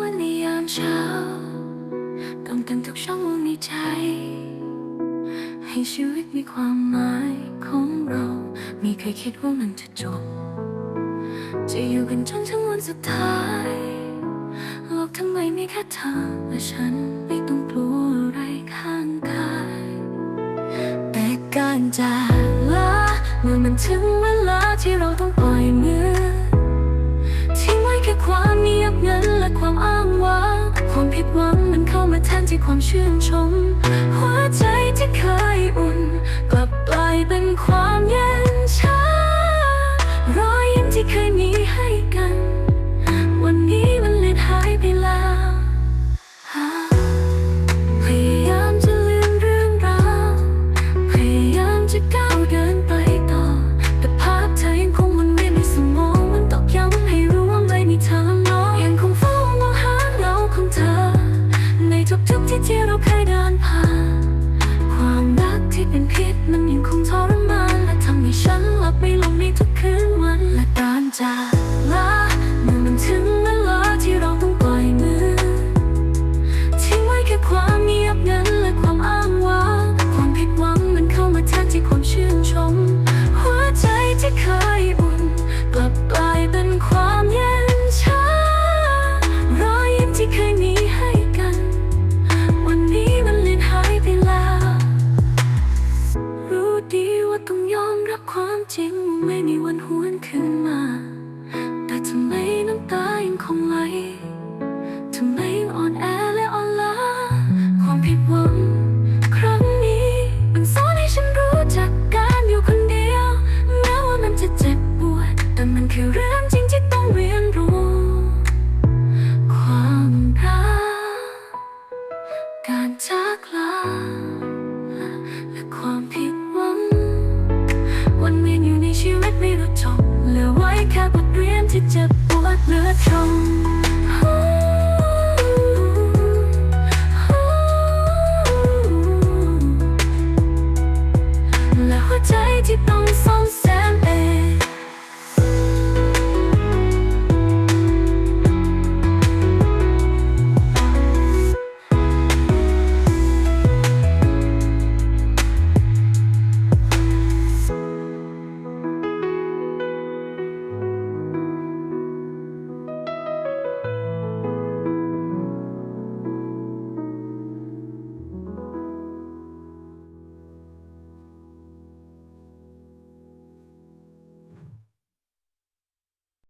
วันในยามเช้ากำกันทุกช่องว่างในใจ ให้ชีวิตมีความหมายของเรา มีใครคิดว่ามันจะจบ จะอยู่กันจนถึงวันสุดท้ายโลกทั้งใบมีแค่เธอและฉันไม่ต้องกลัวอะไรข้างกายแต่การจากลาเมื่อมันถึงเวลาที่เราต้องปล่อยมือ ความผิดหวังมันเข้ามาแทนที่ความชื่นชม หัวใจที่เคยอุ่น กลับกลายเป็นความแย่ เดินผ่านความรักที่เป็นพิษมันยังคงทรม ไม่มีวันหวนขึ้นมา แต่ทำไมน้ำตายังคงไหลทำไมอ่อนแอและอ่อนล้า ความผิดหวังครั้งนี้มันสอนให้ฉันรู้จักการอยู่คนเดียวแม้ว่ามันจะเจ็บปวด แต่มันคือเรื่องจริงที่ต้องเรียนรู้ ความรักการจากลา ที่เจ็บปวดเหลือทนและหัวใจที่ต้องส่อ